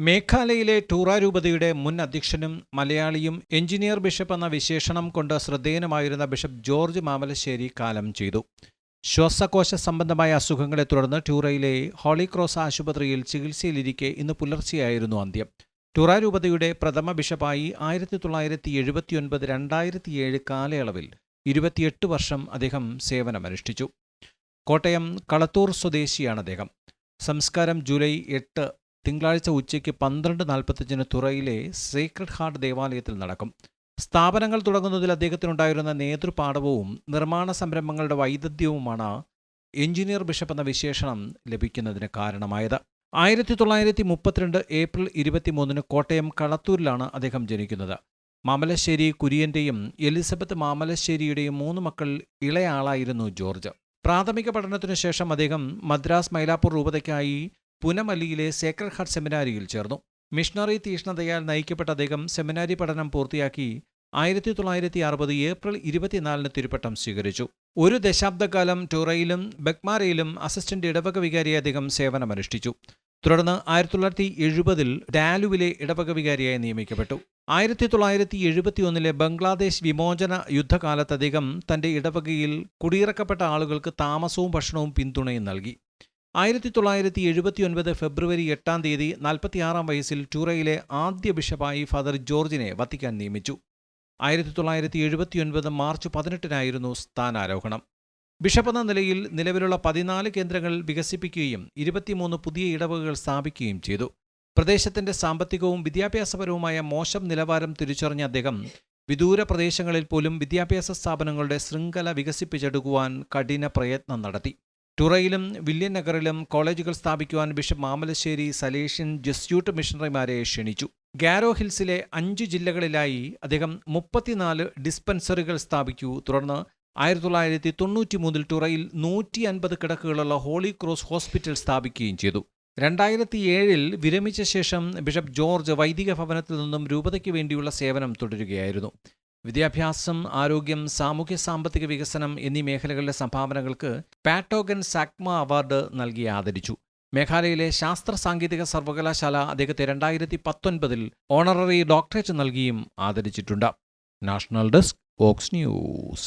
മേഘാലയയിലെ ടൂറാരൂപതയുടെ മുൻ അധ്യക്ഷനും മലയാളിയും എഞ്ചിനീയർ ബിഷപ്പ് എന്ന വിശേഷണം കൊണ്ട് ശ്രദ്ധേയനുമായിരുന്ന ബിഷപ്പ് ജോർജ് മാമലശ്ശേരി കാലം ചെയ്തു. ശ്വാസകോശ സംബന്ധമായ അസുഖങ്ങളെ തുടർന്ന് ടൂറയിലെ ഹോളി ക്രോസ് ആശുപത്രിയിൽ ചികിത്സയിലിരിക്കെ ഇന്ന് പുലർച്ചെയായിരുന്നു അന്ത്യം. ടൂറാരൂപതയുടെ പ്രഥമ ബിഷപ്പായി ആയിരത്തി തൊള്ളായിരത്തി എഴുപത്തിയൊൻപത് രണ്ടായിരത്തിയേഴ് കാലയളവിൽ ഇരുപത്തിയെട്ട് വർഷം അദ്ദേഹം സേവനമനുഷ്ഠിച്ചു. കോട്ടയം കളത്തൂർ സ്വദേശിയാണ് അദ്ദേഹം. സംസ്കാരം ജൂലൈ എട്ട് തിങ്കളാഴ്ച ഉച്ചയ്ക്ക് പന്ത്രണ്ട് നാൽപ്പത്തഞ്ചിന് തുറയിലെ സേക്രഡ് ഹാർട്ട് ദേവാലയത്തിൽ നടക്കും. സ്ഥാപനങ്ങൾ തുടങ്ങുന്നതിൽ അദ്ദേഹത്തിനുണ്ടായിരുന്ന നേതൃപാഠവും നിർമ്മാണ സംരംഭങ്ങളുടെ വൈദഗ്ധ്യവുമാണ് എഞ്ചിനീയർ ബിഷപ്പ് എന്ന വിശേഷണം ലഭിക്കുന്നതിന് കാരണമായത്. ആയിരത്തി തൊള്ളായിരത്തി മുപ്പത്തിരണ്ട് ഏപ്രിൽ ഇരുപത്തിമൂന്നിന് കോട്ടയം കളത്തൂരിലാണ് അദ്ദേഹം ജനിക്കുന്നത്. മാമലശ്ശേരി കുര്യന്റെയും എലിസബത്ത് മാമലശ്ശേരിയുടെയും മൂന്ന് മക്കൾ ഇളയാളായിരുന്നു ജോർജ്. പ്രാഥമിക പഠനത്തിനു ശേഷം അദ്ദേഹം മദ്രാസ് മൈലാപ്പൂർ രൂപതയ്ക്കായി പുനമല്ലിയിലെ സേക്രഡ് ഹാർട്ട് സെമിനാരിയിൽ ചേർന്നു. മിഷണറി തീഷ്ണതയാൽ നയിക്കപ്പെട്ട അദ്ദേഹം സെമിനാരി പഠനം പൂർത്തിയാക്കി ആയിരത്തി തൊള്ളായിരത്തി അറുപത് ഏപ്രിൽ ഇരുപത്തിനാലിന് തിരുപ്പട്ടം സ്വീകരിച്ചു. ഒരു ദശാബ്ദക്കാലം ടൂറയിലും ബക്മാരയിലും അസിസ്റ്റന്റ് ഇടവക വികാരിയായി അദ്ദേഹം സേവനമനുഷ്ഠിച്ചു. തുടർന്ന് ആയിരത്തി തൊള്ളായിരത്തി എഴുപതിൽ ഡാലുവിലെ ഇടവക വികാരിയായി നിയമിക്കപ്പെട്ടു. ആയിരത്തി തൊള്ളായിരത്തി എഴുപത്തിയൊന്നിലെ ബംഗ്ലാദേശ് വിമോചന യുദ്ധകാലത്തധികം തന്റെ ഇടവകയിൽ കുടിയിറക്കപ്പെട്ട ആളുകൾക്ക് താമസവും ഭക്ഷണവും പിന്തുണയും നൽകി. ആയിരത്തി തൊള്ളായിരത്തി എഴുപത്തിയൊൻപത് ഫെബ്രുവരി എട്ടാം തീയതി നാൽപ്പത്തിയാറാം വയസ്സിൽ ടൂറയിലെ ആദ്യ ബിഷപ്പായി ഫാദർ ജോർജിനെ വത്തിക്കാൻ നിയമിച്ചു. ആയിരത്തി തൊള്ളായിരത്തി എഴുപത്തിയൊൻപത് മാർച്ച് പതിനെട്ടിനായിരുന്നു സ്ഥാനാരോഹണം. ബിഷപ്പ് എന്ന നിലയിൽ നിലവിലുള്ള പതിനാല് കേന്ദ്രങ്ങൾ വികസിപ്പിക്കുകയും ഇരുപത്തിമൂന്ന് പുതിയ ഇടവകകൾ സ്ഥാപിക്കുകയും ചെയ്തു. പ്രദേശത്തിന്റെ സാമ്പത്തികവും വിദ്യാഭ്യാസപരവുമായ മോശം നിലവാരം തിരിച്ചറിഞ്ഞ അദ്ദേഹം വിദൂര പ്രദേശങ്ങളിൽ പോലും വിദ്യാഭ്യാസ സ്ഥാപനങ്ങളുടെ ശൃംഖല വികസിപ്പിച്ചെടുക്കുവാൻ കഠിന പ്രയത്നം നടത്തി. ടുറയിലും വില്യൻ നഗറിലും കോളേജുകൾ സ്ഥാപിക്കുവാൻ ബിഷപ്പ് മാമലശ്ശേരി സലേഷ്യൻ ജസ്യൂട്ട് മിഷണറിമാരെ ക്ഷണിച്ചു. ഗാരോ ഹിൽസിലെ അഞ്ച് ജില്ലകളിലായി അദ്ദേഹം മുപ്പത്തിനാല് ഡിസ്പെൻസറികൾ സ്ഥാപിച്ചു തുടർന്ന് ആയിരത്തി തൊള്ളായിരത്തി തൊണ്ണൂറ്റി മൂന്നിൽ ടുറയിൽ നൂറ്റി അൻപത് കിടക്കുകളുള്ള ഹോളി ക്രോസ് ഹോസ്പിറ്റൽ സ്ഥാപിക്കുകയും ചെയ്തു. രണ്ടായിരത്തി ഏഴിൽ വിരമിച്ച ശേഷം ബിഷപ്പ് ജോർജ് വൈദിക ഭവനത്തിൽ നിന്നും രൂപതയ്ക്ക് വേണ്ടിയുള്ള സേവനം തുടരുകയായിരുന്നു. വിദ്യാഭ്യാസം ആരോഗ്യം സാമൂഹ്യ സാമ്പത്തിക വികസനം എന്നീ മേഖലകളിലെ സംഭാവനകൾക്ക് പാറ്റോഗൻ സാക്മ അവാർഡ് നൽകി ആദരിച്ചു. മേഘാലയയിലെ ശാസ്ത്ര സാങ്കേതിക സർവകലാശാല അദ്ദേഹത്തെ രണ്ടായിരത്തി പത്തൊൻപതിൽ ഓണററി ഡോക്ടറേറ്റ് നൽകിയും ആദരിച്ചിട്ടുണ്ട്. National desk vox news.